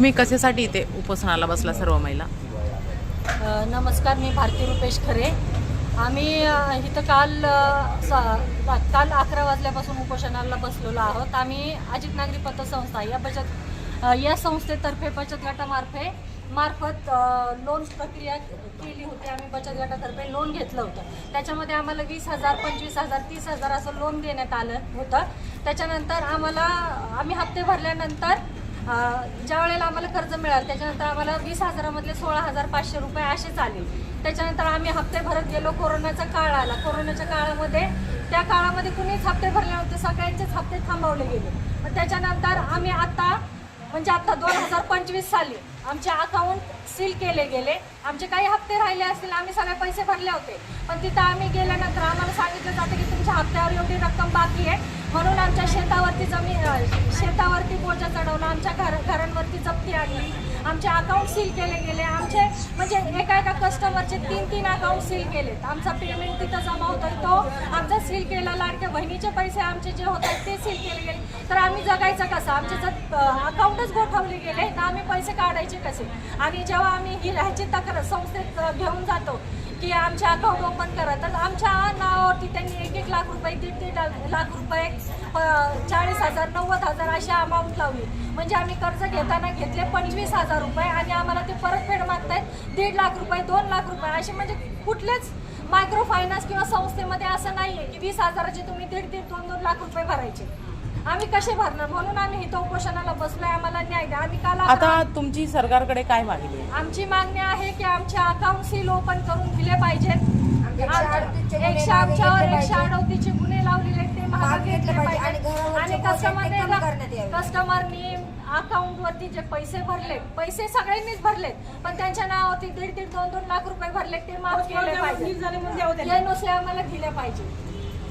तुम्ही कशासाठी इथे उपोषणाला बसला सर्व महिला? नमस्कार मी भारती रुपेश खरे. आम्ही इथं काल काल अकरा वाजल्यापासून उपोषणाला बसलेलो आहोत. आम्ही अजित नागरी पतसंस्था या बचत या संस्थेतर्फे बचत गटामार्फे मार्फत लोन प्रक्रिया केली होती. आम्ही बचत गटातर्फे लोन घेतलं होतं. त्याच्यामध्ये आम्हाला वीस हजार पंचवीस हजार तीस हजार असं लोन देण्यात आलं होतं. त्याच्यानंतर आम्हाला आम्ही हप्ते भरल्यानंतर ज्या वेळेला आम्हाला कर्ज मिळालं त्याच्यानंतर आम्हाला वीस हजारामधले सोळा हजार पाचशे रुपये असेच आले त्याच्यानंतर आम्ही हप्ते भरत गेलो कोरोनाचा काळ आला. कोरोनाच्या काळामध्ये त्या काळामध्ये कुणीच हप्ते भरले नव्हते सगळ्यांचेच हप्ते थांबवले गेले. मग त्याच्यानंतर आम्ही आता म्हणजे आता दोन हजार पंचवीस साली आमचे अकाउंट सील केले गेले. आमचे काही हप्ते राहिले असतील आम्ही सगळे पैसे भरले होते. पण तिथं आम्ही गेल्यानंतर आम्हाला सांगितलं जातं की तुमच्या हप्त्यावर एवढी रक्कम बाकी आहे. म्हणून आमच्या शेतावरती जमीन शेतावरती बोजा चढवला आमच्या घर घरांवरती जप्ती आणली. आमचे अकाउंट सील केले गेले. आमचे म्हणजे एका एका कस्टमरचे तीन तीन अकाउंट सील केलेत. आमचा पेमेंट तिथं जमा होतोय तो आमचा सील केला. लाडक्या बहिणीचे पैसे आमचे जे होत ते सील केले गेले. तर आम्ही जगायचं कसं? आमचे जर अकाउंटच गोठवले गेले तर आम्ही पैसे काढायचे कसे? आणि जेव्हा आम्ही ही ह्याची तक्रार संस्थेत घेऊन जातो की आमच्या अकाउंट ओपन करा तर आमच्या नावावरती त्यांनी एक एक लाख रुपये दीड दीड लाख रुपये चाळीस हजार नव्वद हजार अशी अमाऊंट लावली. म्हणजे आम्ही कर्ज घेताना घेतले पंचवीस हजार रुपये आणि आम्हाला ते परतफेड मागतायत. दीड लाख रुपये दोन लाख रुपये असे म्हणजे कुठलेच मायक्रो फायनान्स किंवा संस्थेमध्ये असं नाही आहे की वीस हजाराचे तुम्ही दीड दीड दोन दोन लाख रुपये भरायचे. आम्ही कसे भरणार? म्हणून आम्ही इथं उपोषणाला बसलोय. आम्हाला न्याय द्या. आम्ही काल आता तुमची सरकारकडे काय मागणी आमची मागणी आहे की आमचे अकाउंट सील ओपन करून दिले पाहिजेत. एकशे घेतले एकशे. अडतीसचे गुन्हे लावलेले आहेत ते मागे घेतले पाहिजे. आणि. कस्टमरने कस्टमरनी अकाउंट वरती जे पैसे भरले पैसे सगळ्यांनीच भरलेत पण त्यांच्या नावावरती दीड दीड दोन दोन लाख रुपये भरले ते माफ केले पाहिजे हे नुसते आम्हाला दिले पाहिजे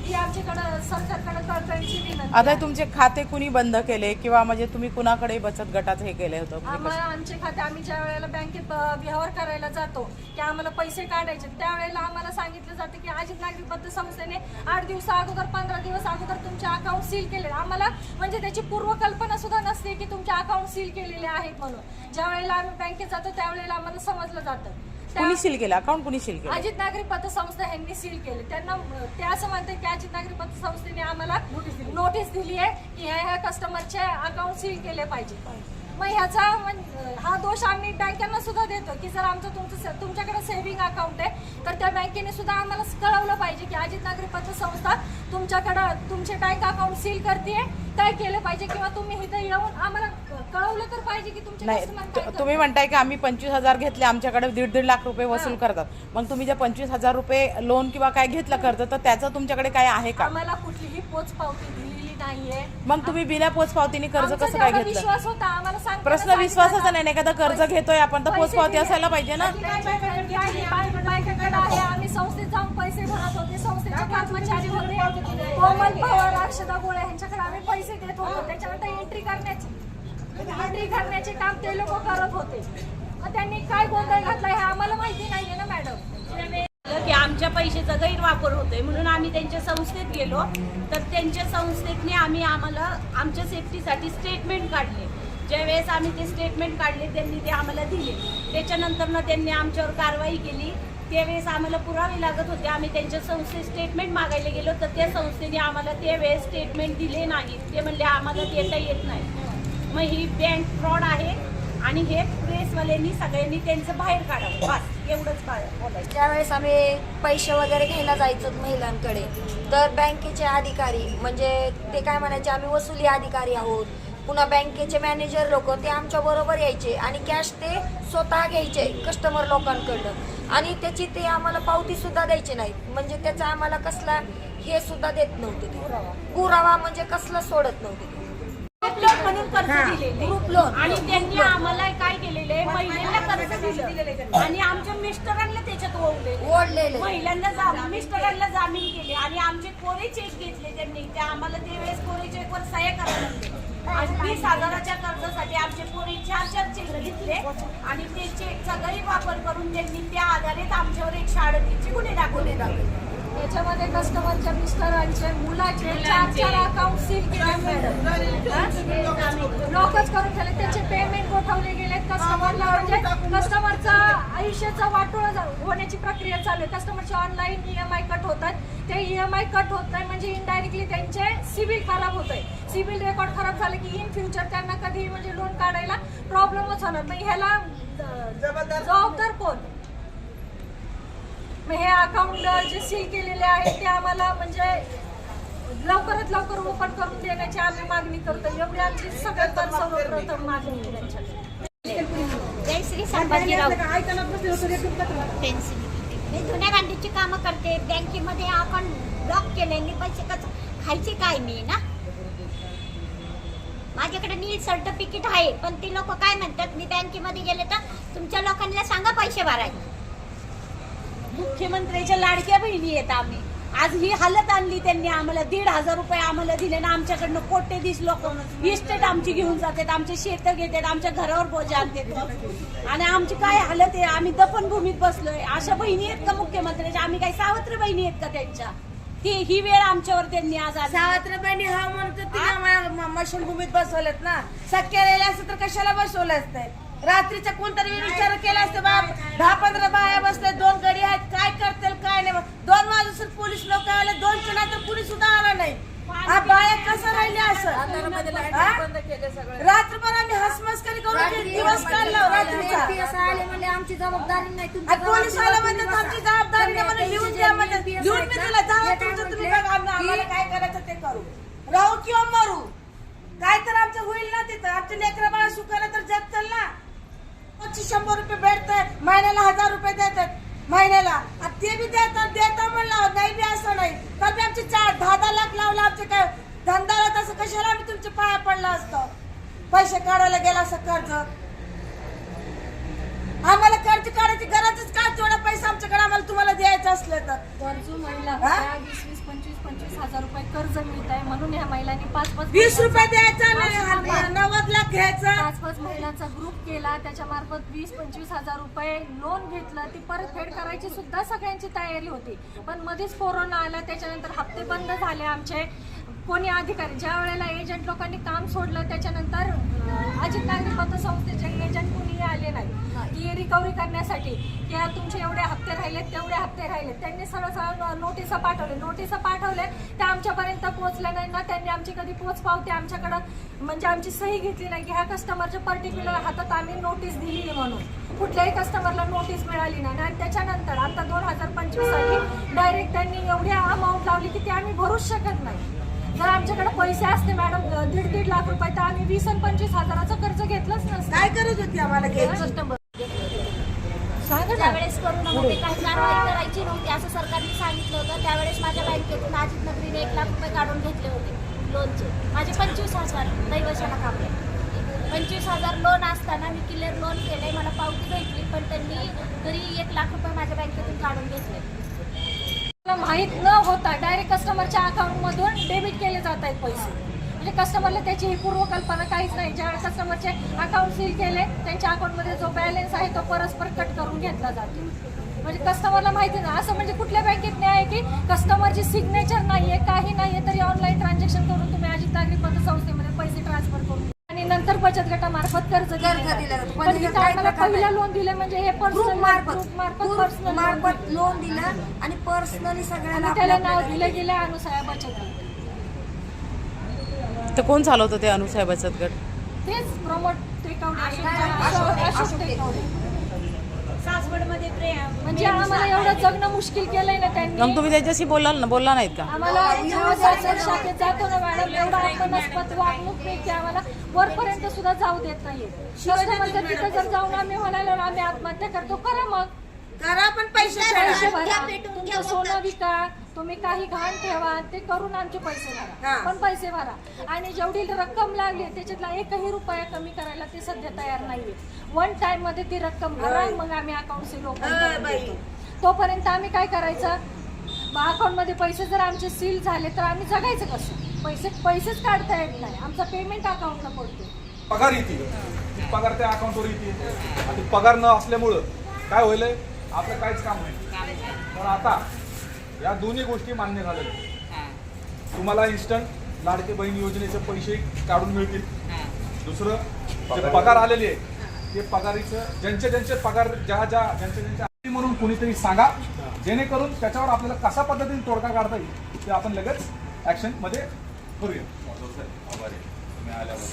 ही आमच्याकडं सरकारकडे कळकळीची विनंती आता आहे. तुमचे खाते कुणी बंद केले किंवा म्हणजे तुम्ही कुणाकडे बचत गटात हे केले होतं म्हणजे आम्हाला? आमचे खाते आम्ही ज्या वेळेला बँकेत अ, व्यवहार करायला जातो की आम्हाला पैसे काढायचे त्यावेळेला आम्हाला सांगितलं जातं की अजित नागरिक पत्र संस्थेने आठ दिवसा अगोदर पंधरा दिवस अगोदर तुमचे अकाउंट सील केले आम्हाला म्हणजे त्याची पूर्वकल्पना सुद्धा नसते की तुमचे अकाउंट सील केलेले आहेत म्हणून ज्या वेळेला आम्ही बँकेत जातो त्यावेळेला आम्हाला समजलं जातं कुणी सील केलं? अकाउंट कुणी सील केलं? अजित नागरिक पतसंस्था यांनी सील केले. त्यांना ते असं म्हणतात की अजित नागरिक पतसंस्थेने आम्हाला नोटीस दिली. आहे की ह्या ह्या कस्टमरचे अकाउंट सील केले पाहिजे. मग ह्याचा हा दोष आम्ही बँकांना सुद्धा देतो की जर आमचं तुमचं तुमच्याकडे सेव्हिंग अकाउंट आहे तर त्या बँकेने सुद्धा आम्हाला कळवलं पाहिजे की अजित नागरिक पतसंस्था तुमच्याकडं तुमचे बँक अकाउंट सील करते काय केलं पाहिजे किंवा तुम्ही इथं येऊन आम्हाला कळवलं तर पाहिजे की तुमचे नाही customer काय तु- करतात. तुम्ही म्हणताय की आम्ही पंचवीस हजार घेतले आमच्याकडे दीड दीड लाख रुपये वसूल करतात मग तुम्ही जे पंचवीस हजार रुपये लोन किंवा काय घेतलं कर्ज तर त्याचं तुमच्याकडे काय आहे का आम्हाला कुठलीही पोच पावती दिलेली नाहीये मग तुम्ही बिना पोचपावतीने कर्ज आमचा कसं काय जेवढा घेतलं विश्वास होता आम्हाला सांगताना प्रश्न सांगितलं विश्वासाचा. नाही ना. एखादा कर्ज घेतोय आपण तर पैसे पोचपावती दिले. असायला पाहिजे ना बाकी काय बायकांकडे आहे, बाय- बायकांकडे आहे. आम्ही संस्थेत जाऊन पैसे भरत होते संस्थेचे कर्मचारी होते कोमल पवार अक्षदा गोळे यांच्याकडे आम्ही पैसे देत होतो त्याच्यानंतर एंट्री करण्याची म्हणजे एंट्री घालण्याचे काम ते लोक करत होते. मग त्यांनी काय गोंधळ घातला हे आम्हाला माहिती नाहीये ना मॅडम. की आमच्या पैशाचा गैरवापर होतोय म्हणून आम्ही त्यांच्या संस्थेत गेलो. तर त्यांच्या संस्थेतने आम्ही आम्हाला आमच्या सेफ्टीसाठी स्टेटमेंट काढले. ज्यावेळेस आम्ही ते स्टेटमेंट काढले त्यांनी ते आम्हाला दिले. त्याच्यानंतरनं त्यांनी आमच्यावर कारवाई केली. त्यावेळेस आम्हाला पुरावे लागत होते. आम्ही त्यांच्या संस्थेत स्टेटमेंट मागायला गेलो तर त्या संस्थेने आम्हाला त्यावेळेस स्टेटमेंट दिले नाहीत. ते म्हणले आम्हाला देता येत नाही. मग ही बँक फ्रॉड आहे आणि हे प्रेसवाल्यांनी सगळ्यांनी त्यांचं बाहेर काढावं. बस एवढंच बा- बोलायचं. ज्यावेळेस आम्ही पैसे वगैरे घ्यायला जायचो महिलांकडे. तर बँकेचे अधिकारी म्हणजे ते काय म्हणायचे आम्ही वसुली अधिकारी आहोत. पुन्हा बँकेचे मॅनेजर लोक ते आमच्या बरोबर यायचे आणि कॅश ते स्वतः घ्यायचे कस्टमर लोकांकडनं. आणि त्याची ते आम्हाला पावती सुद्धा द्यायची नाहीत. म्हणजे त्याचा आम्हाला कसला हे सुद्धा देत नव्हते पुरावा. म्हणजे कसला सोडत नव्हते म्हणून कर्ज दिलेले. Group loan. आणि त्यांनी आम्हाला काय केलेलं? महिलांना कर्ज दिलं. आणि आमच्या मिस्टरांना त्याच्यात ओढले. ओढलेले. महिलांना जा- मिस्टरांना जामीन केले. आणि आमचे कोरे चेक घेतले त्यांनी. ते आम्हाला त्यावेळेस कोरे चेकवर सह्या करायला लागले. आणि वीस हजाराच्या कर्जासाठी आमचे कोरे चार चार चेक घेतले. आणि ते चेकचा गैरवापर करून त्यांनी त्या आधारित आमच्यावर एकशे अडतीसचे गुन्हे दाखवले याच्यामध्ये कस्टमरच्या मिस्टरांचे मुलाचे चार चार अकाउंट सील केले मॅडम लॉकच करून ठेवले त्यांचे पेमेंट गोठवले कस्टमरला म्हणजे कस्टमरचा आयुष्याचा वाटोळा होण्याची प्रक्रिया चालू आहे. कस्टमरचे online E M I cut होतात ते ई एम आय कट होत नाही म्हणजे इनडायरेक्टली त्यांचे सिबिल खराब होत आहे. सिबिल रेकॉर्ड खराब झालं की इन फ्युचर त्यांना कधी म्हणजे लोन काढायला प्रॉब्लेमच होणार नाही. ह्याला जबाबदार कोण? मग हे अकाउंट जे सील केलेले आहेत ते आम्हाला म्हणजे लवकरात लवकर ओपन करून देण्याची आम्ही मागणी करतो. एवढी आमची सगळ्यात सर्वप्रथम मागणी आहे त्यांच्याकडे. जय श्री संभाजीराव. मी जुन्या गांडीची कामं करते. बँकेमध्ये आपण ब्लॉक केले मी पैसे कसं खायचे काय मी ना? माझ्याकडे नील सर्टिफिकेट आहे पण ती लोक काय म्हणतात? मी बँकेमध्ये गेले तर तुमच्या लोकांना सांगा पैसे भरायचे मुख्यमंत्र्याच्या लाडक्या बहिणी आहेत आम्ही. आज ही हालत आणली त्यांनी आम्हाला. दीड हजार रुपये आम्हाला दिले ना आमच्याकडनं कोट्यधीश लोक. इस्टेट आमची घेऊन जातात आमचे शेत घेतात आमच्या घरावर बोजा आणतात. आणि आमची काय हालत आहे? आम्ही दफनभूमीत बसलोय. अशा बहिणी आहेत का मुख्यमंत्र्याच्या? आम्ही काय सावत्र बहिणी आहेत का त्यांच्या? ही ही वेळ आमच्यावर त्यांनी आज आली. सावत्रबाईंनी हा म्हणतो मशीनभूमीत बसवलेत ना. सख्या राहिले असतं तर कशाला बसवलं असतंय? रात्रीचा कोणतरी विचार केला असतं बाप. दहा पंधरा बाया बसले दोन गडी आहेत काय करतील काय नाही. दोन वाजून पोलीस लोक आले दोन चुना तर कुणी सुद्धा आला नाही. बाया कसं राहिले असं? रात्रभर आम्ही हसमस्करी करून दिवस काढला रात्रीचा. म्हणजे आमची जबाबदारी नाही पोलीस आला म्हणतात आमची जबाबदारी नाही म्हणून लिहून द्या लिहून मी दिलं जावा तुमचं तुम्ही बघा आम्हाला काय करायचं ते करू. राहू किंवा मरू काय तर आमचं होईल ना तिथं. आमचे लेकरं बाळा सुखाला तर जग चल ना. पच्चीस शंभर रुपये भेटतात महिन्याला हजार रुपये देतात. महिन्याला. ते बी देतात देतात म्हणलं नाही बी असं नाही. तर बी आमचे चार दहा दहा लाख लावला आमचे काय धंदाला तसं कशाला आम्ही तुमच्या पाया पडला असतो? पैसे काढायला गेला असं कर्ज. आम्हाला कर्ज काढायची गरजच काय तेवढा पैसा आमच्याकडे आम्हाला तुम्हाला द्यायचं असलं तर. हजार रुपये कर्ज मिळत आहे म्हणून या महिलांनी पाच पाच वीस रुपये द्यायचा नव्वद लाख घ्यायचा. पाच पाच महिलांचा ग्रुप केला. त्याच्या मार्फत वीस पंचवीस हजार रुपये लोन घेतलं. ती परतफेड करायची सुद्धा सगळ्यांची तयारी होती. पण मध्येच कोरोना आला. त्याच्यानंतर हप्ते बंद झाले आमचे. कोणी अधिकारी? ज्या वेळेला एजंट लोकांनी काम सोडलं त्याच्यानंतर अजित नागरी पतसंस्थेचे एजंट कुणीही आले नाही. की रिकव्हरी करण्यासाठी की तुमचे एवढे हप्ते राहिलेत तेवढे हप्ते राहिले त्यांनी सरळ सरळ नोटिसा पाठवले. नोटिसा पाठवले त्या आमच्यापर्यंत पोहोचल्या नाही ना. त्यांनी आमची कधी पोच पावते आमच्याकडं म्हणजे आमची सही घेतली नाही की ह्या कस्टमरच्या पर्टिक्युलर हातात आम्ही नोटीस दिली म्हणून. कुठल्याही कस्टमरला नोटीस मिळाली नाही. आणि त्याच्यानंतर आता दोन हजार पंचवीससाठी डायरेक्ट त्यांनी एवढी अमाऊंट लावली की ते आम्ही भरूच शकत नाही. जर आमच्याकडे पैसे असते मॅडम दीड दीड लाख रुपये तर आम्ही वीस आणि पंचवीस हजाराचं कर्ज घेतलंच नसतं. काय करत होती आम्हाला त्यावेळेस करोनामध्ये काही कारवाई करायची नव्हती असं सरकारने सांगितलं होतं. त्यावेळेस माझ्या बँकेतून अजित नगरीने एक लाख रुपये काढून घेतले होते लोनचे माझे पंचवीस हजार दैवशाला कापले. पंचवीस हजार लोन असताना मी क्लिअर लोन केलंय मला पावती भेटली पण त्यांनी तरी एक लाख रुपये माझ्या बँकेतून काढून घेतले. माहीत न होता डायरेक्ट कस्टमरच्या अकाउंटमधून डेबिट केले जात आहेत पैसे. म्हणजे कस्टमरला त्याची ही पूर्वकल्पना काहीच नाही. ज्या कस्टमरचे अकाउंट सील केले त्यांच्या अकाउंटमध्ये जो बॅलन्स आहे तो परस्पर कट करून घेतला जातो. म्हणजे कस्टमरला माहिती नाही. असं म्हणजे कुठल्या बँकेत नाही आहे की कस्टमरची सिग्नेचर नाही आहे काही नाही आहे तरी ऑनलाईन ट्रान्झॅक्शन करून तुम्ही अजित नागरी पतसंस्थेमध्ये पैसे ट्रान्सफर करून बचत गटामार्फत कर्ज दिले कर्ज जाते. दिलं जातं. पण पण तिथं इथं काही आम्हाला प्रकार पहिलं. लोन दिले म्हणजे हे ग्रुप पर्सनल मार्फत. ग्रुप मार्फत ग्रुप पर्सनल मार्फत लोन दिलं आणि पर्सनली सगळ्यांना त्याला आपल्या- नाव दिलं गेलं अनुसया बचत गट. तर कोण चालवतं ते अनुसाय बचत गट? तेच प्रमोट अशोक टेकवडे. सासवडमध्ये प्रेम म्हणजे आम्हाला एवढं जगणं मुश्किल केलंय ना मग त्यांनी तुम्ही त्याच्याशी बोलाल ना बोलला नाहीत का? आम्हाला जेव्हा सासर शाखेत जातो ना मॅडम एवढं अपमानास्पद वागणूक नाही. की आम्हाला वरपर्यंत सुद्धा जाऊ देत कस्टमरच्या तिथे जर जाऊन आम्ही म्हणालो ना आम्ही आत्महत्या करतो. करा मग? करा पण पैसे पैसे भरा. भरा तुमचं सोनं विका तुम्ही काही घाण ठेवा ते करून आमचे पैसे भरा. पण पैसे भरा. आणि जेवढी रक्कम लागली त्याच्यातला एकही रुपया कमी करायला ते सध्या तयार नाहीये. वन टाइममध्ये ती रक्कम भरा मग आम्ही अकाउंट सील अय ओपन बाई. देतो तोपर्यंत आम्ही काय करायचं? अकाउंटमध्ये पैसे जर आमचे सील झाले तर आम्ही जगायचं कसं? पैसे पैसेच काढता येत नाही. आमचा पेमेंट अकाउंटला पडतो. पगार येते ती पगार त्या अकाउंटवर येते आणि पगार न असल्यामुळं काय होईल आपलं काहीच काम नाही. पण आता या दोन्ही गोष्टी मान्य झालेल्या तुम्हाला इन्स्टंट लाडके बहीण योजनेचे पैसे काढून मिळतील. दुसरं जे पगार. आलेले आहे ते पगारीचं ज्यांचे ज्यांचे पगार ज्या ज्या ज्यांच्या ज्यांच्या म्हणून कुणीतरी सांगा जेणेकरून त्याच्यावर आपल्याला कशा पद्धतीने तोडगा काढता येईल ते आपण लगेच ॲक्शनमध्ये करूया. आभारी आहे. तुम्ही आल्यावर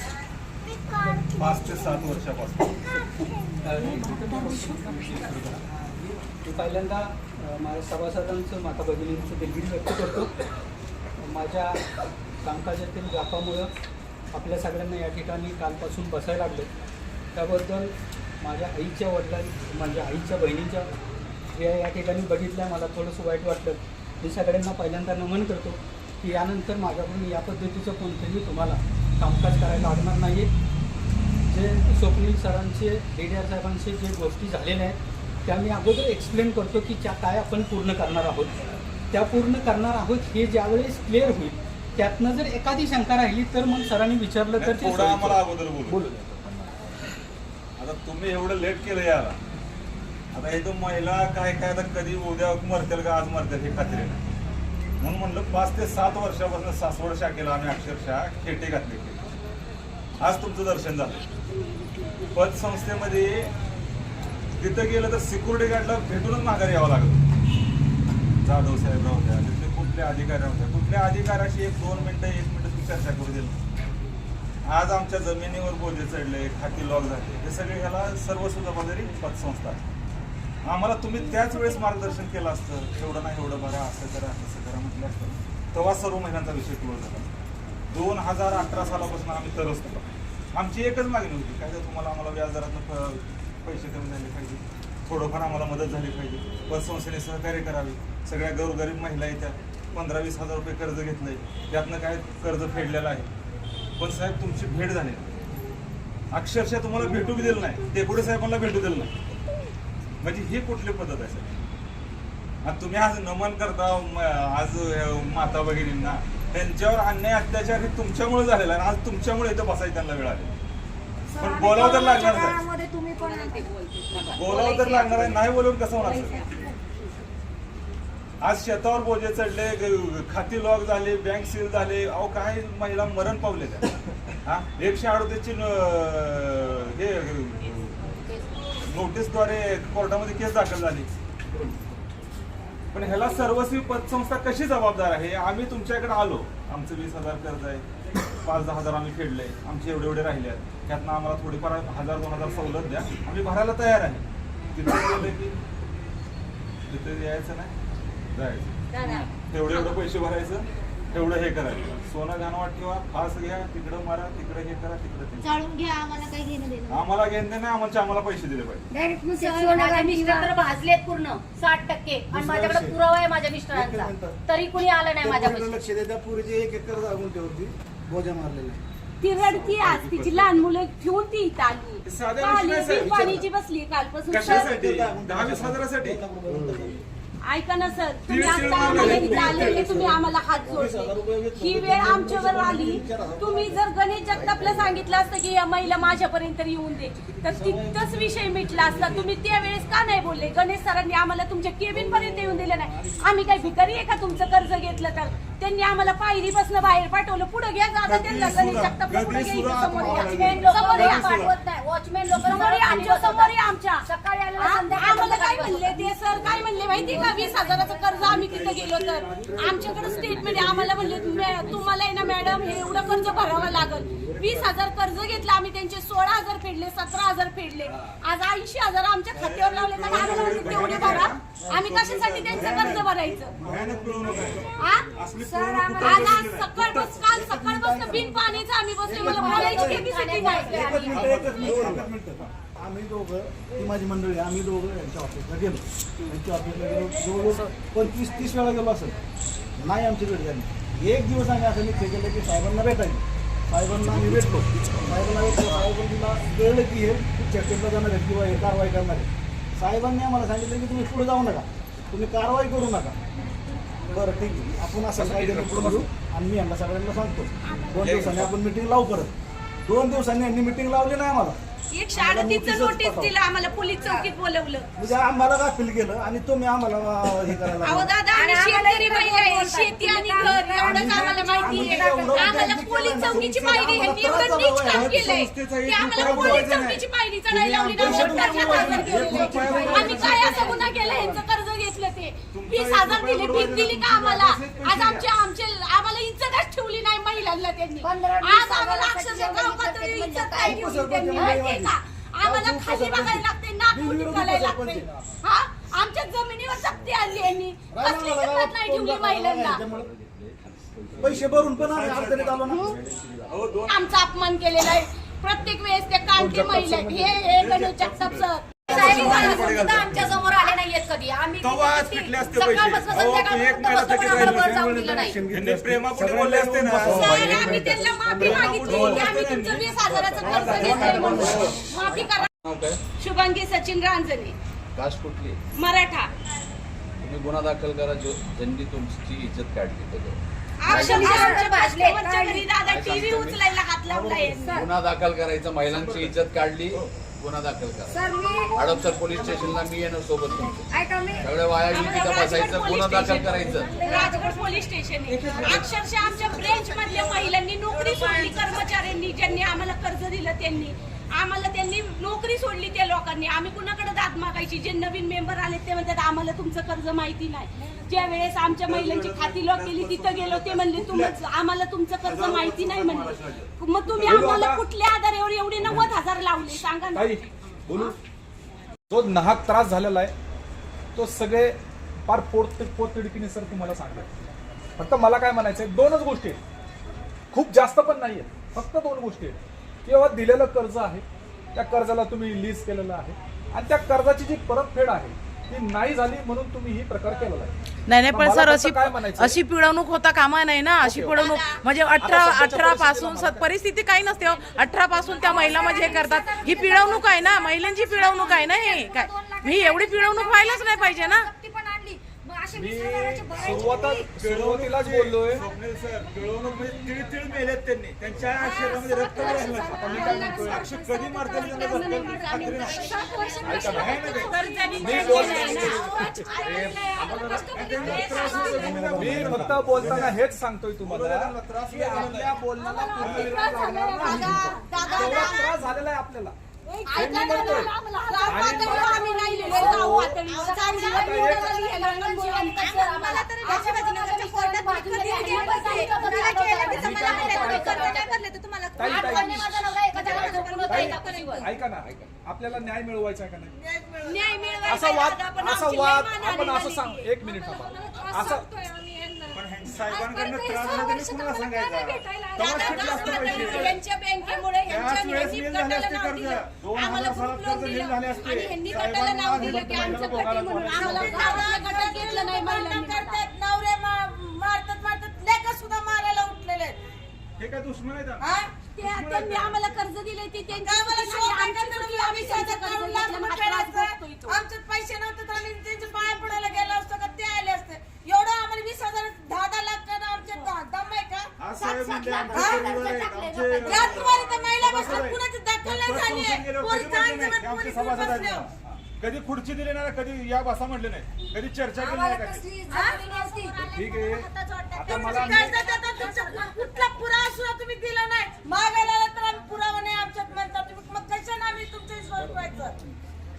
पाच ते सात वर्षापासून मी पहिल्यांदा माझ्या सभासदांचं माता भगिनींचं दिलगिरी व्यक्त करतो. माझ्या कामकाजातील व्यापामुळं आपल्या सगळ्यांना या ठिकाणी कालपासून बसायला लागले. त्याबद्दल माझ्या आईच्या वडिलां माझ्या आईच्या बहिणीच्या या या ठिकाणी बघितल्या मला थोडंसं वाईट वाटलं. मी सगळ्यांना पहिल्यांदा नमन करतो की यानंतर माझ्याकडून या पद्धतीचं कोणतंही तुम्हाला कामकाज करायला लागणार नाही जे स्वप्नील सरांचे डेडियार साहेबांचे जे गोष्टी झालेल्या आहेत त्या मी अगोदर एक्सप्लेन करतो की त्या काय आपण पूर्ण करणार आहोत. त्या पूर्ण करणार आहोत हे ज्यावेळेस क्लिअर होईल त्यातनं जर एखादी शंका राहिली तर मग सरांनी विचारलं तर ते थोडं आम्हाला. अगोदर बोलू. बोलू. आता तुम्ही एवढं लेट केलं याला. आता हे तो महिला काय काय आता कधी उद्या मरतील का आज मरतील हे खात्री नाही. म्हणून म्हणलं पाच ते सात वर्षापासून सासवड शाखेला आम्ही अक्षरशः खेटे घातले आज तुमचं दर्शन झालं. पतसंस्थेमध्ये तिथं गेलं तर सिक्युरिटी गार्डला भेटूनच माघारी यावं लागतं जाधव साहेब राहू द्या तिथले कुठल्या अधिकारी होत्या कुठल्या अधिकाऱ्याशी एक दोन मिनटं एक मिनिटं तू चर्चा करू दिलं आज आमच्या जमिनीवर बोजे चढले खाती लॉक झाले हे सगळे ह्याला सर्व जबाबदारी पतसंस्था आम्हाला तुम्ही त्याच वेळेस मार्गदर्शन केलं असतं एवढं नाही एवढं बघा असं करा तसं करा म्हटलं असतं. तेव्हा सर्व महिन्यांचा विषय क्लोज झाला. दोन हजार अठरा सालापासून आम्ही तरसतो आमची एकच मागणी होती काय तर तुम्हाला आम्हाला व्याजदरातून पैसे कमी झाले पाहिजे. थोडंफार आम्हाला मदत झाली पाहिजे. पतसंस्थेने सहकार्य करावे. सगळ्या गरगरीब महिला येत्या. पंधरा वीस हजार रुपये कर्ज घेतलंय. त्यातनं काय कर्ज फेडलेलं आहे? पण साहेब तुमची भेट झाली. अक्षरशः तुम्हाला भेटू बी दिलं नाही. टेपुडे साहेबांना भेटू दिलं नाही. म्हणजे ही कुठली पद्धत आहे साहेब? आता तुम्ही आज नमन करता म- आज माता भगिनींना. त्यांच्यावर अन्याय अत्याचार हे तुमच्यामुळे झालेला आहे. आणि आज तुमच्यामुळे इथं बसायला त्यांना वेळ आली. पण बोलावं तर लागणार आहे काळामध्ये तुम्ही पण बोलावं तर लागणार आहे नाही बोलून कसं होणार सर? आज शेतावर बोजे चढले ग- खाती लॉक झाले बँक सील झाले अहो काय महिला मरण पावले त्या हा? एकशे अडोतीसची न- हे नोटीसद्वारे कोर्टामध्ये केस दाखल झाली. पण ह्याला सर्वस्वी पतसंस्था कशी जबाबदार आहे? आम्ही तुमच्याकडे आलो. आमचं वीस हजार कर्ज आहे. पाच दहा हजार आम्ही फेडले आमचे एवढे एवढे राहिले आहेत. त्यातनं आम्हाला थोडीफार हजार दोन हजार सवलत द्या. आम्ही भरायला तयार आहे. तिथे गेलं की तिथे यायचं नाही. जायचं. तेवढे एवढे पैसे भरायचं. तेवढं हे करायचं सोनं घाणवाट किंवा फास घ्या. तिकडं मारा. तिकडं हे करा. तिकडं घ्या. आम्हाला काही घेणं देणं आम्हाला घेणं नाही. आम्हाला आम्हाला पैसे दिले पाहिजे. भाजलेत पूर्ण. साठ टक्के. आणि माझ्याकडे पुरावा आहे माझ्या मिस्टरांचा. तरी कुणी आलं नाही माझ्यापाशी लक्ष द्या. त्या पुरीची एक एकर गुंठ्यावरती बोजा मारलेला आहे. ती रडती आज तिची लहान मुलं ठेवून ती इथं आली. साध्या का आली? विषयासाठी पाणीची बसली कालपासून. कशासाठी? दहा वीस हजारासाठी ऐका ना सर तुम्ही आता आम्हाला इथं आलेले तुम्ही आम्हाला हात जोडले ही वेळ आमच्यावर आली. तुम्ही जर गणेश जगतापला सांगितलं असतं की या महिला माझ्यापर्यंत येऊन दे तर तिथंच विषय मिटला असता. तुम्ही त्यावेळेस का नाही बोलले? गणेश सरांनी आम्हाला तुमच्या केबिन पर्यंत येऊन दिलं नाही. आम्ही काय भिकारी आहे का तुमचं कर्ज घेतलं तर? त्यांनी आम्हाला पायरीपासून बाहेर पाठवलं. पुढे घ्या आता त्यांना गणेश जगतापला पुढे घ्या समोर या. वॉचमॅन लोक वॉचमॅन समोर या, आमच्यासमोर या आमच्या सकाळी आलेलं आ- संध्याकाळी आम्हाला काय बंद म्हणले ते सर काय म्हणले माहिती का वीस हजाराचं कर्ज आम्ही तिथे गेलो तर? आमच्याकडे स्टेटमेंट आम्हाला म्हणले तुम्हाला आहे ना मॅडम हे एवढं कर्ज भरावं लागल. वीस हजार कर्ज घेतलं आम्ही त्यांचे सोळा हजार फेडले सतरा हजार फेडले. आज ऐंशी हजार आमच्या खात्यावर लावले तर आम्हाला म्हणले तेवढे भरा. आम्ही कशासाठी त्यांचं कर्ज भरायचं? आज आज सकाळपासून काल सकाळपासून बिन पाणीचं आम्ही बसले मला बोलायची कॅपॅसिटी नाही. आम्ही दोघं ती माझी मंडळी आम्ही दोघं यांच्या ऑफिसला गेलो. यांच्या ऑफिसला गेलो. जवळजवळ पंचवीस तीस वेळा गेलो असेल नाही आमची भेट झाली एक दिवस आम्ही असं निश्चय केलं की साहेबांना भेटायचं. साहेबांना आम्ही भेटलो. साहेबांना भेटलो. साहेबांना कळलं की हे चर्चेतला जाणार आहे किंवा हे कारवाई करणार आहे साहेबांनी आम्हाला सांगितलं की तुम्ही पुढे जाऊ नका. तुम्ही कारवाई करू नका. बरं ठीक आहे. आपण असं काय केलं पुढे करू आणि मी यांना सगळ्यांना सांगतो. दोन दिवसांनी आपण मिटिंग लावू परत. दोन दिवसांनी यांनी मिटिंग लावली नाही आम्हाला. एकशे आम्हाला अडतीसचं notice च नोटीस. दिलं आम्हाला पोलीस चौकीत बोलवलं. म्हणजे आम्हाला गाफील केलं आणि तुम्ही आम्हाला अं, हे करायला अहो लागले. दादा आम्ही शेतकरी महिला आहे शेती आणि घर एवढंच आम्हाला माहिती आहे. आम्हाला पोलीस चौकीची पायरी ह्यांनी एवढं नीच काम केलंय. ते आम्हाला पोलीस चौकीची पायरी चढायला लावली. ना. आम्ही काय असं गुन्हा केला ह्यांचं कर्ज घेतलं ते. वीस हजार दिले भीक दिली का आम्हाला? आज आमचे आमचे आम्हाला ठेवली नाही महिलांना त्यांनी. आज आम्हाला अक्षरशः गाव पातळीवर इज्जत नाही ठेवली त्यांनी माहितीये का? आम्हाला खाली बघायला लागते घालायला लागते. हा? आमच्या जमिनीवर सक्ती आणली यांनी. कसली किंमत नाही ठेवली महिलांना. पैसे भरून पण आम्ही अडचणीत आलो ना. आमचा अपमान केलेला आहे. प्रत्येक वेळेस ते कांटी महिला. हे हे गणेश जगताप सर. आमच्यासमोर आले नाहीयेत कधी. आम्ही तेव्हा आज किती- पिटले असते पैसे. सकाळपासून अहो, ते एक संध्याकाळपर्यंत महिन्यासाठी बसतो, पण आम्हाला राहिले वर जाऊन दिलं नाही. त्यांनी प्रेमापुढे बोलले असते ना. सर, आम्ही त्यांना माफी मागितली. की आम्ही तुमचं वीस हजाराचं कर्ज घेतलंय म्हणून. माफी करा. नाव काय? शुभांगी सचिन रांजणे. कास्ट कुठली? मराठा. तुम्ही गुन्हा दाखल करा. जो ज्यांनी तुमची इज्जत काढली त्याच्यावर अक्षरशः आमच्या भाजपवरच्या घरी दादा टीव्ही उचलायला हात लावला यांनी गुन्हा दाखल करायचा. महिलांची इज्जत काढली. गुन्हा दाखल करा. सर मी हडपसर पोलीस स्टेशनला मी येणं सोबत सगळ्या वाया युती तपासायचं गुन्हा दाखल करायचं. राजगड पोलीस स्टेशन आहे. अक्षरशः आमच्या ब्रँच मधल्या महिलांनी नोकरी सोडली कर्मचाऱ्यांनी ज्यांनी आम्हाला कर्ज दिलं त्यांनी. आम्हाला त्यांनी नोकरी सोडली त्या लोकांनी. आम्ही कुणाकडे दाद मागायची? जे नवीन मेंबर आले ते म्हणतात आम्हाला तुमचं कर्ज माहिती नाही. ज्या वेळेस आमच्या महिलांची खाती लॉक केली तिथं गेलो ते म्हणले तुम्ही आम्हाला तुमचं कर्ज माहिती नाही म्हणले. मग तुम्ही आम्हाला कुठल्या आधारावर एवढे नव्वद हजार लावले? सांगा ना. बोलू. जो नाहक त्रास झालेला आहे तो सगळे फार पोट पोटतिडकीने सर तुम्हाला सांगतो फक्त मला काय म्हणायचं दोनच गोष्टी आहेत. खूप जास्त पण नाही आहेत फक्त दोन गोष्टी आहेत. किंवा दिलेलं कर्ज आहे. त्या कर्जाला तुम्ही लीज केलेलं आहे. आणि त्या कर्जाची जी परतफेड आहे ती नाही झाली म्हणून तुम्ही ही प्रकार केलेला आहे. नाही नाही पण सर अशी? अशी पिळवणूक होता कामा नाही ना? अशी पिळवणूक म्हणजे अठरा अठरा पासून परिस्थिती काही नसते हो. अठरा पासून त्या महिला म्हणजे हे करतात. ही पिळवणूक आहे ना? महिलांची पिळवणूक आहे ना हे? काय? ही एवढी पिळवणूक व्हायलाच नाही पाहिजे ना ती पण आणली मग असे मी बोललोय. स्वप्नील सर पिळवणूक म्हणजे तिळ तिळ मेलेत त्यांनी. त्यांच्या शरीरामध्ये रक्त राहिलं आता मी काय म्हणतोय? अक्षय कधी मारतील? मी फक्त बोलताना हेच सांगतोय तुम्हाला की आपल्या बोलण्याला त्रास झालेला आहे आपल्याला. ऐका ना ऐका आपल्याला न्याय मिळवायचा आहे का नाही? न्याय मिळवायचा असा वाद असा वाद आपण असं सांग. एक मिनिट थांबा. असं साहेबांकडनं त्रास झाला त्यांनी कुणाला सांगायचा असतं पैसे त्याच वेळेस नील झाले असते नाव कर्ज. दिलं. दोन हजार सालात कर्ज. नील झाले असते. साहेबांना दिलं की महिलांना आमचं बघायला गट म्हणून कोणाला आम्हाला गावातल्या गटात घेतलं नाही महिलांनी करतायत नवरे मा- मारतात मारतात लेख सुद्धा मारायला उठलेले आहेत. हे काय दुश्मन का? हा? त्यांनी आम्हाला कर्ज दिले तो. आमच्यात पैसे नव्हते तर आम्ही त्यांच्या पाया पडायला गेलो असतो का ते आले असते एवढं आम्हाला वीस हजार दहा दहा लाख करणं आमच्यात द- दम हा? तर महिला कुणाची दखल नाही. झाली आहे. पोलीस कधी पोलीस खुर्ची दिली नाही कधी या बसा म्हटले नाही कधी चर्चा केली आम्हाला नाही कसली जमिनी. ठीक आहे आता तुमचं मला कर्ज देतात, तुमचा कुठला पुरावा सुद्धा तुम्ही दिला नाही मागायला आला तर आम्ही पुरावा नाही आमच्यात म्हणता तुम्ही मग कशाने आम्ही तुमच्या विश्वास ठेवायचं?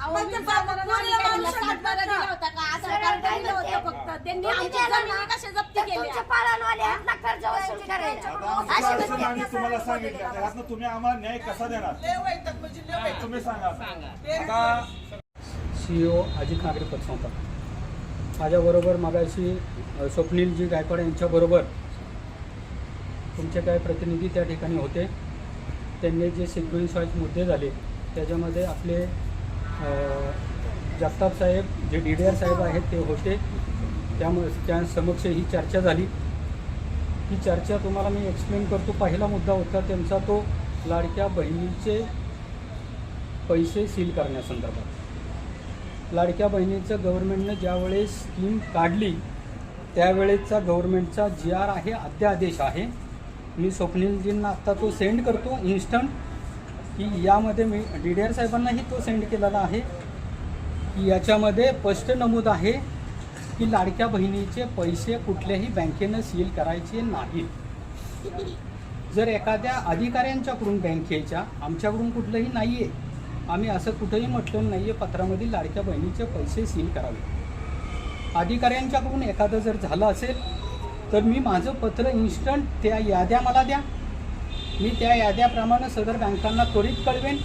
मग ते बाबा पोरीला माणूस सातबारा दिला सांगतात होता का? आधार कार्ड दिलं होतं फक्त. त्यांनी तुम्ही आमच्या गेला जमिनी ना, कशा जप्त तर केल्या? तुमचे पाळणवाले आहेत ना कर्ज वसूल करायला. आमची अशी अडचण गोष्टी आम्ही आहेत. तुम्हाला सांगितलं त्यातनं तुम्ही आम्हाला न्याय कसा देणार? म्हणजे लय वैताग. तुम्ही सांगा. आता सी ओ अजित नागरी पतसंस्था माझ्याबरोबर मागाशी अ, स्वप्नीलजी गायकवाड यांच्याबरोबर तुमचे काही प्रतिनिधी त्या ठिकाणी होते. त्यांनी जे सिक्वेन्स वाईज मुद्दे झाले त्याच्यामध्ये आपले जगताप साहेब जे डी डी आर साहेब आहेत ते होते. त्यामुळे त्या समक्ष ही चर्चा झाली. ही चर्चा तुम्हाला मी एक्सप्लेन करतो. पहिला मुद्दा होता त्यांचा तो लाडक्या बहिणीचे पैसे सील करण्यासंदर्भात. लाडक्या बहिणीचं गव्हर्नमेंटनं ज्यावेळेस स्कीम काढली त्यावेळेचा गव्हर्नमेंटचा जी आर आहे अध्यादेश आहे. मी स्वप्नीलजींना आत्ता तो सेंड करतो इन्स्टंट की यामध्ये मी डी डी आर साहेबांनाही तो सेंड केलेला आहे. की याच्यामध्ये स्पष्ट नमूद आहे की लाडक्या बहिणीचे पैसे कुठल्याही बँकेनं सील करायचे नाहीत. जर एखाद्या अधिकाऱ्यांच्याकडून बँकेच्या आमच्याकडून कुठलंही नाही आहे आम्ही असं कुठंही म्हटलं नाही आहे पत्रामधील लाडक्या बहिणीचे पैसे सील करावे. अधिकाऱ्यांच्याकडून एखादं जर झालं असेल तर मी माझं पत्र इन्स्टंट त्या याद्या मला द्या. मी त्या याद्याप्रमाणे सदर बँकांना त्वरित कळवेन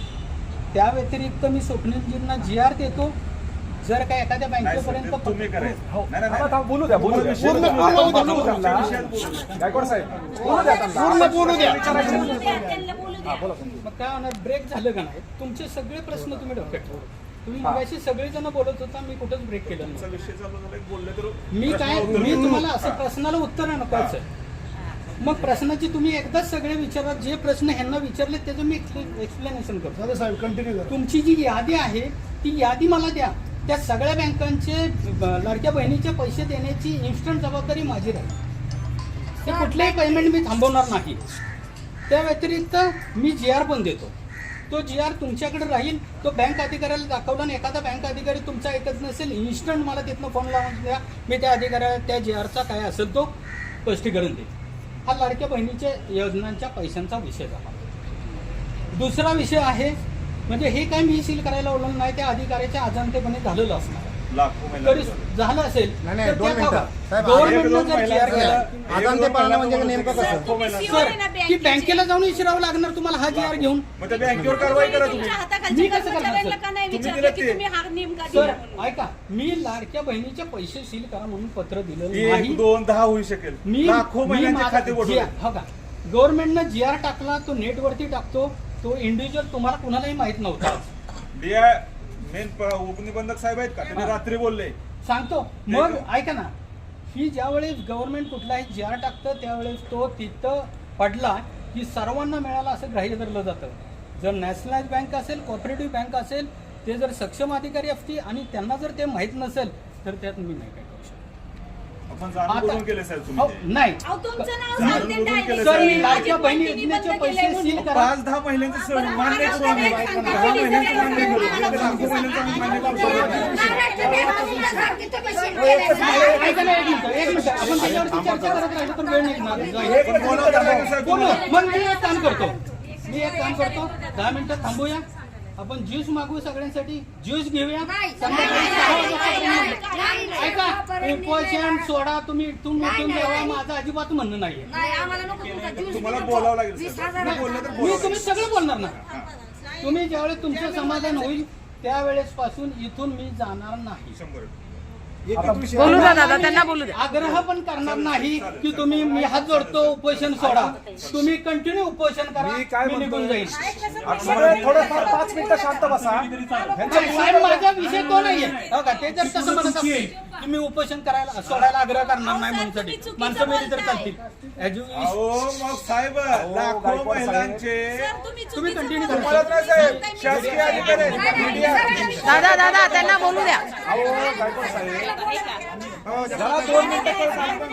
त्या व्यतिरिक्त मी स्वप्नीलजींना जी आर देतो जर का एखाद्या बँकेपर्यंत तुम्ही हो. नाही, नाही, थांबा, नाही. थांबा, बोलू द्या बोलू द्या पूर्ण- बोलू. गायकवाड साहेब बोलू. पूर्ण बोलू. हा. मग काय होणार ब्रेक झालं का नाही तुमचे सगळे प्रश्न तुम्ही डोक्यात ठेवा तुम्ही हा. मगाशी सगळेजण बोलत होता मी कुठंच ब्रेक केलं तुमचा नाही विषय चालू झाला की बोलले तर मी काय मी. तुम्हाला असं प्रश्नाला उत्तर आहे नको मग प्रश्नाची तुम्ही एकदाच सगळे विचारा जे प्रश्न ह्यांना विचारले त्याचं मी एक्सप्लेनेशन करतो. दादा साहेब कंटिन्यू करा. तुमची जी यादी आहे ती यादी मला द्या. त्या सगळ्या बँकांचे ब- लाडक्या बहिणीचे पैसे देण्याची इन्स्टंट जबाबदारी माझी राहील. ते कुठलेही पेमेंट मी थांबवणार नाही. त्या व्यतिरिक्त मी जी आर पण देतो. तो जी आर तुमच्याकडे राहील तो बँक अधिकाऱ्याला दाखवला आणि एखादा बँक अधिकारी तुमचा एकच नसेल इन्स्टंट मला तिथनं फोन लावून द्या. मी त्या अधिकाऱ्याला त्या जी आरचा काय असेल तो स्पष्टीकरण देईल. हा लाडक्या बहिणीच्या योजनांच्या पैशांचा विषय झाला. दुसरा विषय आहे म्हणजे हे काय मी सील करायला ओळख नाही त्या अधिकाऱ्याच्या अजाणतेपणे झालेलं असणार. लाखो तरी महिला झालं असेल नाही, नाही, तर दोन त्या मिनिटं. खावा. साहेब, गव्हर्नमेंटनं एक दोन जर GR केला आदान ते पाळणं म्हणजे नेमकं कसं सर, तुम्ही सर CEO आहे ना की बँकेचे. बँकेला जाऊन विचारावं लागणार तुम्हाला हा जी आर घेऊन मग त्या बँकेवर कारवाई करा तुम्ही तुमच्या मी हाताखालच्या कसं करणार, कर्मचाऱ्यांना सर? का नाही तुम्ही विचारलं दिलं की ते. तुम्ही हा नेमका सर दिला म्हणून? ऐका मी लाडक्या बहिणीचे पैसे सील करा म्हणून पत्र दिलं एक नाही दोन दहा होऊ शकेल मी लाखो मी महिलांचे माझा- खाते जी आर- हो का गव्हर्नमेंटनं जी आर टाकला तो नेटवरती टाकतो तो इंडिव्हिज्युअल तुम्हाला कुणालाही माहीत नव्हता मेन उपनिबंधक साहेब आहेत का? त्यांनी रात्री बोलले. सांगतो. मग ऐका ना. ही ज्यावेळेस गव्हर्नमेंट कुठलाही जी आर टाकतं त्यावेळेस तो तिथं पडला की सर्वांना मिळाला असं ग्राह्य धरलं जातं. जर नॅशनलाइज बँक असेल कॉपरेटिव्ह बँक असेल ते जर सक्षम अधिकारी असतील आणि त्यांना जर ते माहीत नसेल तर त्यात मी नाही. सर. मी लाडक्या बहिणी योजनेचे बंद पैसे सील. करा. पाच दहा महिलांचे मान्य आम्ही. महिलांचे मान्य? लाखो महिलांचे आम्ही मान्य ऐका ना एक मिनिट एक मिनिट आपण त्याच्यावरती चर्चा करत राहिलो तर वेळ निघणार नाही. एक मिनिट बोलावं लागेल साहेब बोलू. तुम्हाला. मग मी एक काम करतो. मी एक काम करतो. दहा मिनिटं थांबूया. आपण ज्यूस मागवू सगळ्यांसाठी? ज्यूस घेऊया. ऐका उपोषण सोडा तुम्ही इथून उठून जेव्हा माझं अजिबात म्हणणं नाहीये. नाही आम्हाला नको तुमचा ज्यूस तुम्हाला बोलावं. लागेल तुम्ही मी तुम्ही. सगळं बोलणार ना? तुम्ही ज्यावेळेस तुमचं समाधान होईल त्यावेळेस पासून इथून मी जाणार नाही. बोलू द्या दादा? त्यांना बोलू द्या. आग्रह पण करणार नाही की तुम्ही मी हात जोडतो उपोषण सोडा. तुम्ही कंटिन्यू उपोषण करा मी काय मी निघून म्हणतोय? जाईल थोडंफार पाच मिनिटं शांत बसा. माझा विषय तो नाहीये. हो का? ते जर तसं म्हणत असतील की मी उपोषण करायला सोडायला आग्रह करणार नाही तुम्ही चुकीचं माणसं मेली तर. चालतील As you wish. अहो मग साहेब लाखो. महिलांचे तुम्ही तुम्ही. करा. नाही साहेब शासकीय अधिकारी आहेत. मीडिया दादा दादा त्यांना बोलू द्या अहो गायकवाड साहेब जरा दोन मिनिटं